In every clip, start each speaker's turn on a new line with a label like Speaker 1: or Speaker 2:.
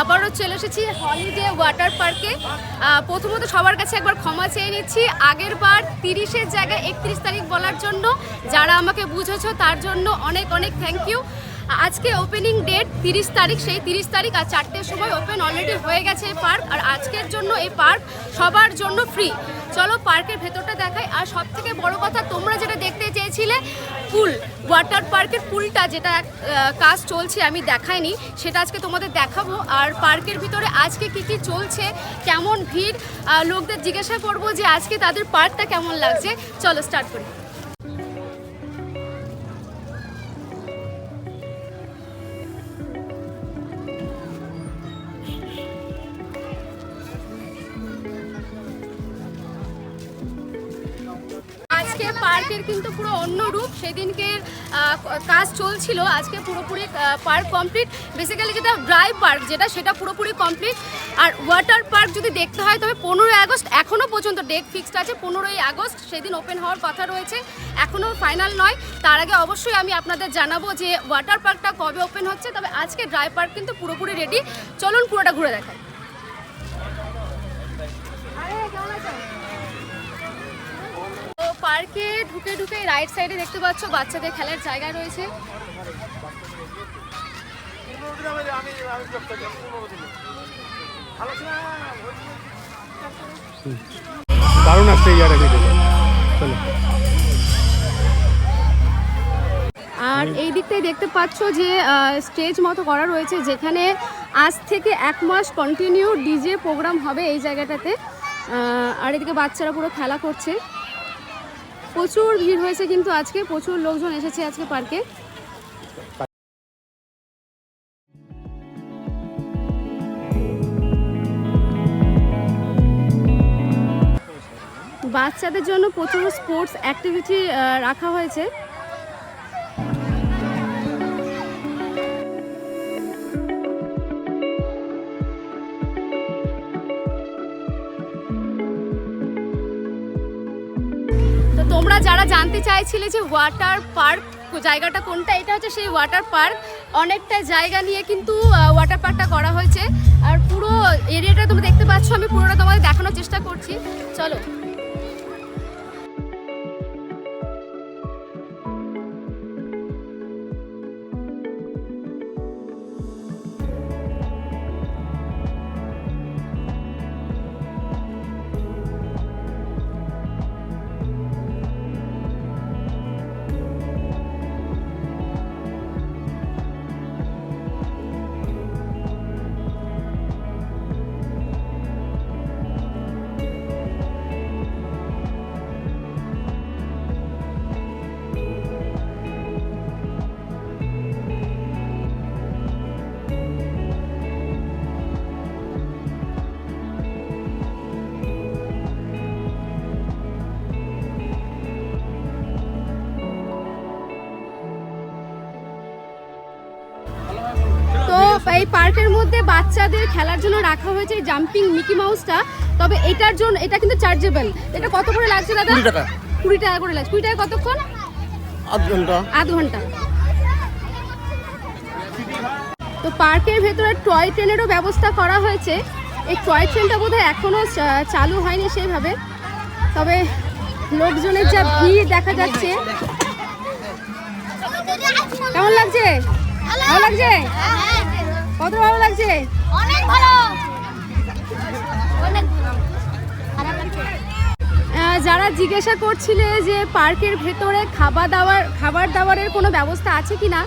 Speaker 1: আবারও চলে এসেছি হলিডে ওয়াটার পার্কে। প্রথমত সবার কাছে একবার ক্ষমা চেয়ে নিচ্ছি। আগের বার তিরিশের জায়গায় একত্রিশ তারিখ বলার জন্য যারা আমাকে বুঝেছ তার জন্য অনেক অনেক থ্যাংক ইউ আজকে ওপেনিং ডেট তিরিশ তারিখ, সেই তিরিশ তারিখ আর চারটের সময় ওপেন অলরেডি হয়ে গেছে এই পার্ক আর আজকের জন্য এই পার্ক সবার জন্য ফ্রি চলো পার্কের ভেতরটা দেখাই আর সব থেকে বড় কথা, তোমরা যেটা দেখতে চেয়েছিলে, পুল ওয়াটার পার্কের পুলটা যেটা কাজ চলছে আমি দেখাইনি, সেটা আজকে তোমাদের দেখাবো। আর পার্কের ভিতরে আজকে কি কি চলছে, কেমন ভিড় লোকদের জিজ্ঞাসা করব যে আজকে তাদের পার্কটা কেমন লাগছে। চলো স্টার্ট করি। পার্কের কিন্তু পুরো অন্য রূপ। সেদিনকে কাজ চলছিল। আজকে পুরোপুরি পার্ক কমপ্লিট। বেসিক্যালি যেটা ড্রাই পার্ক যেটা, সেটা পুরোপুরি কমপ্লিট। আর ওয়াটার পার্ক যদি দেখতে হয়, তবে পনেরোই আগস্ট এখনও পর্যন্ত ডেট ফিক্সড আছে। পনেরোই আগস্ট সেদিন ওপেন হওয়ার কথা রয়েছে। এখনও ফাইনাল নয়। তার আগে অবশ্যই আমি আপনাদের জানাব যে ওয়াটার পার্কটা কবে ওপেন হচ্ছে। তবে আজকে ড্রাই পার্ক কিন্তু পুরোপুরি রেডি চলুন পুরোটা ঘুরে দেখাই তো পার্কে ঢুকে ঢুকে রাইট সাইডে দেখতে পাচ্ছ বাচ্চাদের খেলার জায়গা রয়েছে।
Speaker 2: দারুণ আসছে এই চলো।
Speaker 1: আর এই দিকটাই দেখতে পাচ্ছ যে স্টেজ মতো করা রয়েছে যেখানে আজ থেকে এক মাস কন্টিনিউ ডিজে প্রোগ্রাম হবে এই জায়গাটাতে। আহ, আর এদিকে বাচ্চারা পুরো খেলা করছে। প্রচুর ভিড় হয়েছে, কিন্তু আজকে প্রচুর লোকজন এসেছে আজকে পার্কে। বাচ্চাদের জন্য প্রচুর স্পোর্টস অ্যাক্টিভিটি রাখা হয়েছে। তোমরা যারা জানতে চাইছিলে যে ওয়াটার পার্ক জায়গাটা কোনটা, এটা হচ্ছে সেই ওয়াটার পার্ক অনেকটা জায়গা নিয়ে কিন্তু ওয়াটার পার্কটা করা হয়েছে। আর পুরো এরিয়াটা তুমি দেখতে পাচ্ছ, আমি পুরোটা তোমাদের দেখানোর চেষ্টা করছি। চলো। এই পার্কের মধ্যে বাচ্চাদের খেলার জন্য রাখা হয়েছে জাম্পিং মিকি মাউসটা। তবে এটার জন্য এটা কিন্তু চার্জেবল। এটা কত করে লাগছে দাদা?
Speaker 2: কুড়ি টাকা।
Speaker 1: কুড়ি টাকা করে লাগছে। কুড়ি টাকা কতক্ষণ?
Speaker 2: আধ ঘণ্টা।
Speaker 1: আধ ঘণ্টা। তো পার্কের ভেতরে টয় ট্রেনেরও ব্যবস্থা করা হয়েছে। এই টয় ট্রেনটা বোধহয় এখনও চা- চালু হয়নি সেইভাবে। তবে লোকজনের যা ভিড় দেখা যাচ্ছে। কেমন লাগছে? ভালো লাগছে? কত ভালো লাগছে?
Speaker 3: অনেক ভালো। অনেক
Speaker 1: যারা জিজ্ঞাসা করছিলে যে পার্কের ভেতরে খাবার দাবার খাবার দাবারের কোনো ব্যবস্থা আছে কি না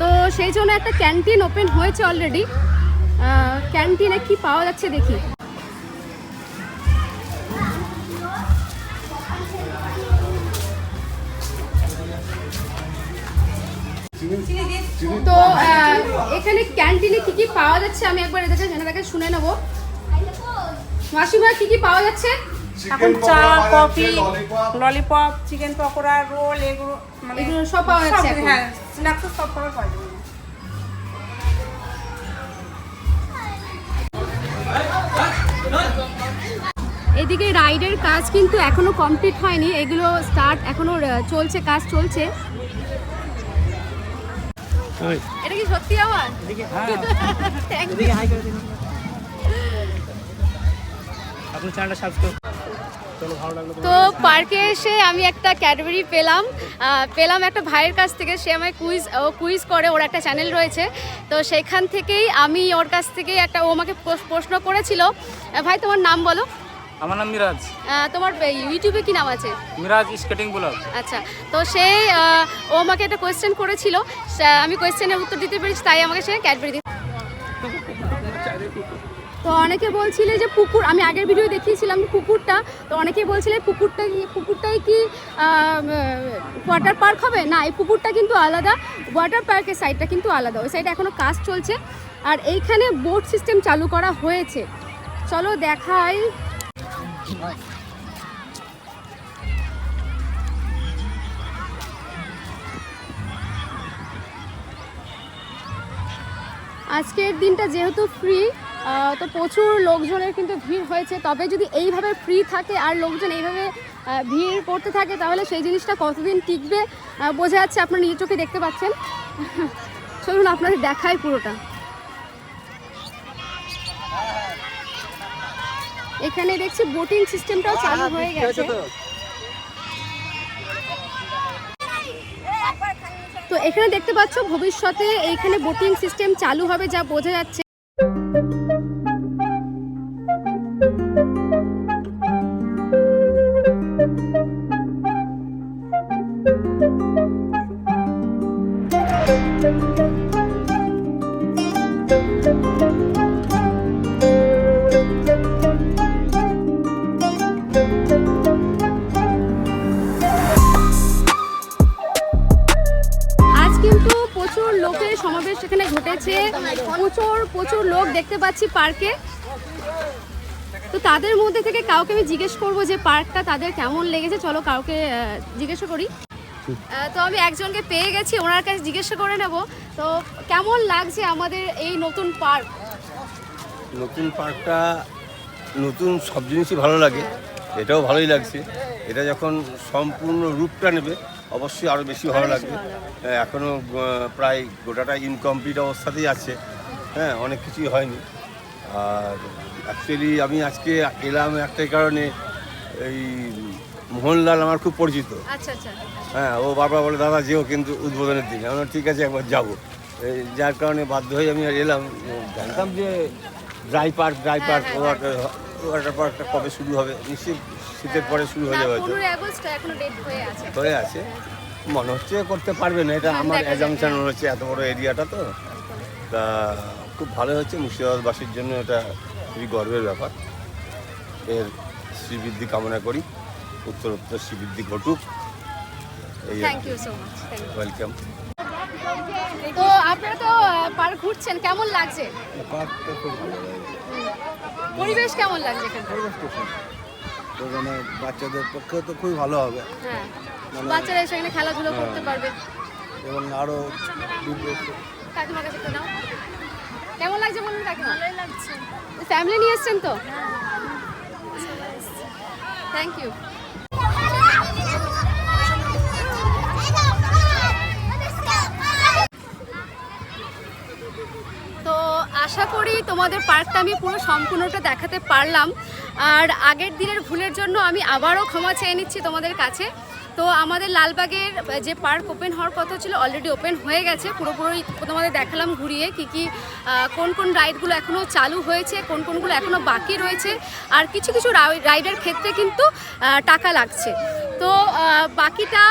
Speaker 1: তো সেই জন্য একটা ক্যান্টিন ওপেন হয়েছে অলরেডি ক্যান্টিনে কি পাওয়া যাচ্ছে দেখি। তো এখানে ক্যান্টিনে কি কি পাওয়া যাচ্ছে? আমি একবার এদেরকে এনাদেরকে শুনে নেব। মাসিমা কি কি পাওয়া যাচ্ছে?
Speaker 4: এখন চা coffee lollipop chicken pakora roll এগুলো মানে
Speaker 1: এগুলো সব পাওয়া যাচ্ছে
Speaker 4: হ্যাঁ স্ন্যাক্স সব পাওয়া যাবে
Speaker 1: এদিকে রাইডের কাজ কিন্তু এখনও কমপ্লিট হয়নি। এগুলো স্টার্ট এখনও চলছে কাজ চলছে। এটা কি সত্যি আমার Thank you.
Speaker 5: আপনার চ্যানেলটা সাবস্ক্রাইব
Speaker 2: চলো ভালো লাগল
Speaker 1: তো পার্কে এসে আমি একটা ক্যাডবেরি পেলাম। পেলাম একটা ভাইয়ের কাছ থেকে সে আমায় কুইজ ও কুইজ করে ওর একটা চ্যানেল রয়েছে। তো সেখান থেকেই আমি ওর কাছ থেকেই একটা ও আমাকে প্রশ্ন করেছিল। ভাই তোমার নাম বলো।
Speaker 5: আমার নাম মিরাজ।
Speaker 1: তোমার ইউটিউবে কি নাম আছে?
Speaker 5: Miraj skating blog.
Speaker 1: আচ্ছা তো সে ও আমাকে একটা কোয়েশ্চেন করেছিল। আমি কোয়েশ্চেনের উত্তর দিতে পেরেছি তাই আমাকে সে ক্যাডবেরি দিতে তো অনেকে বলছিলে যে পুকুর আমি আগের ভিডিও দেখিয়েছিলাম পুকুরটা তো অনেকে বলছিলে পুকুরটা পুকুরটাই কি ওয়াটার পার্ক হবে? না এই পুকুরটা কিন্তু আলাদা ওয়াটার পার্কের সাইডটা কিন্তু আলাদা। ওই সাইডে এখনও কাজ চলছে। আর এইখানে বোট সিস্টেম চালু করা হয়েছে। চলো দেখাই। আজকের দিনটা যেহেতু ফ্রি তো প্রচুর লোকজনের কিন্তু ভিড় হয়েছে। তবে যদি এইভাবে ফ্রি থাকে আর লোকজন এইভাবে ভিড় করতে থাকে, তাহলে সেই জিনিসটা কতদিন টিকবে বোঝা যাচ্ছে আপনার নিজের চোখে দেখতে পাচ্ছেন। চলুন আপনাদের দেখায় পুরোটা। এখানে দেখছি বোটিং সিস্টেমটাও চালু হয়ে গেছে। তো এখানে দেখতে পাচ্ছ ভবিষ্যতে এইখানে বোটিং সিস্টেম চালু হবে যা বোঝা যাচ্ছে। আজ এখানে ঘটেছে। প্রচুর প্রচুর লোক দেখতে পাচ্ছি পার্কে। তো তাদের মধ্যে থেকে কাউকে আমি জিজ্ঞেস করব যে পার্কটা তাদের কেমন লেগেছে। চলো কাউকে জিজ্ঞেস করি। তো আমি একজনকে পেয়ে গেছি, ওনার কাছে জিজ্ঞাসা করে নেব। তো কেমন লাগছে আমাদের এই নতুন পার্ক?
Speaker 6: নতুন পার্কটা নতুন সব জিনিসই ভালো লাগে, এটাও ভালোই লাগছে। এটা যখন সম্পূর্ণ রূপটা নেবে অবশ্যই আরও বেশি ভালো লাগবে। হ্যাঁ, এখনও প্রায় গোটাটা ইনকমপ্লিট অবস্থাতেই আছে। হ্যাঁ অনেক কিছুই হয়নি। আর অ্যাকচুয়ালি আমি আজকে এলাম একটাই কারণে এই মোহনলাল আমার খুব পরিচিত।
Speaker 1: আচ্ছা আচ্ছা।
Speaker 6: হ্যাঁ ও বারবার বলে দাদা যেও কিন্তু উদ্বোধনের দিন। আমরা ঠিক আছে একবার যাব। যার কারণে বাধ্য হয়ে আমি আর এলাম। জানতাম যে dry park dry park water water পার্কটা কবে শুরু হবে? নিশ্চয়ই শীতের পরে শুরু হয়ে যাবে হয়তো।
Speaker 1: হয়ে আছে।
Speaker 6: হয়ে আছে। মনে হচ্ছে করতে পারবে না এটা আমার
Speaker 1: হ্যাঁ।
Speaker 6: রয়েছে এত বড় এরিয়াটা তো। তা খুব ভালো হচ্ছে মুর্শিদাবাদবাসীর জন্য এটা খুবই গর্বের ব্যাপার। এর শ্রীবৃদ্ধি কামনা করি উত্তর উত্তর শ্রীবৃদ্ধি ঘটুক। এই
Speaker 1: thank you so much
Speaker 6: welcome
Speaker 1: তো আপনারা তো পার্ক ঘুরছেন কেমন লাগছে?
Speaker 7: পার্কটা খুব ভালো
Speaker 1: পরিবেশ কেমন লাগছে এখানে
Speaker 7: পরিবেশটা খুব তো মানে বাচ্চাদের পক্ষে তো খুবই ভালো হবে।
Speaker 1: হ্যাঁ।
Speaker 7: মানে-
Speaker 1: বাচ্চারা এসে এখানে খেলাধুলো করতে পারবে।
Speaker 7: এবং আরও
Speaker 1: কাকিমার কাছে একটু নাও কেমন লাগছে বলুন কাকিমা? ভালোই লাগছে। ফ্যামিলি নিয়ে এসছেন তো? থ্যাংক ইউ আশা করি তোমাদের পার্কটা আমি পুরো সম্পূর্ণটা দেখাতে পারলাম। আর আগের দিনের ভুলের জন্য আমি আবারও ক্ষমা চেয়ে নিচ্ছি তোমাদের কাছে। তো আমাদের লালবাগের যে পার্ক ওপেন হওয়ার কথা ছিল অলরেডি ওপেন হয়ে গেছে। পুরোপুরি তোমাদের দেখালাম ঘুরিয়ে কি কি কোন কোন রাইডগুলো এখনও চালু হয়েছে, কোন কোনগুলো এখনও বাকি রয়েছে। আর কিছু কিছু রাইডের ক্ষেত্রে কিন্তু টাকা লাগছে। তো বাকিটা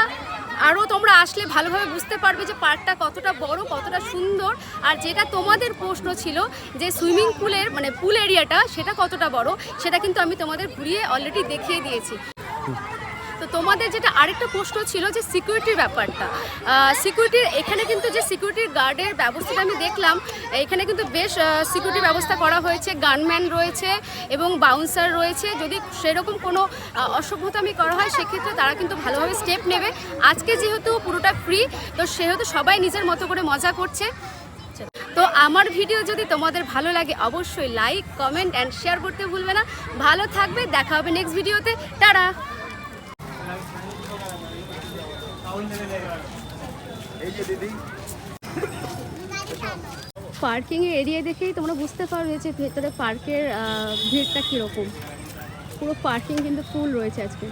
Speaker 1: আরও তোমরা আসলে ভালোভাবে বুঝতে পারবে যে পার্কটা কতটা বড়, কতটা সুন্দর, আর যেটা তোমাদের প্রশ্ন ছিল যে সুইমিং পুলের মানে পুল এরিয়াটা সেটা কতটা বড়, সেটা কিন্তু আমি তোমাদের ঘুরিয়ে অলরেডি দেখিয়ে দিয়েছি। তোমাদের যেটা আরেকটা প্রশ্ন ছিল যে সিকিউরিটির ব্যাপারটা। সিকিউরিটির এখানে কিন্তু যে সিকিউরিটির গার্ডের ব্যবস্থাটা আমি দেখলাম, এখানে কিন্তু বেশ সিকিউরিটি ব্যবস্থা করা হয়েছে গানম্যান রয়েছে এবং বাউন্সার রয়েছে। যদি সেরকম কোনো অসভ্যতামি করা হয়, সেক্ষেত্রে তারা কিন্তু ভালোভাবে স্টেপ নেবে। আজকে যেহেতু পুরোটা ফ্রি তো সেহেতু সবাই নিজের মতো করে মজা করছে। তো আমার ভিডিও যদি তোমাদের ভালো লাগে, অবশ্যই লাইক কমেন্ট অ্যান্ড শেয়ার করতে ভুলবে না। ভালো থাকবে, দেখা হবে নেক্সট ভিডিওতে টাটা! পার্কিং যে এরিয়া দেখেই তোমরা বুঝতে পারবে যে ভেতরে পার্কের ভিড়টা কীরকম। পুরো পার্কিং কিন্তু ফুল রয়েছে আজকে।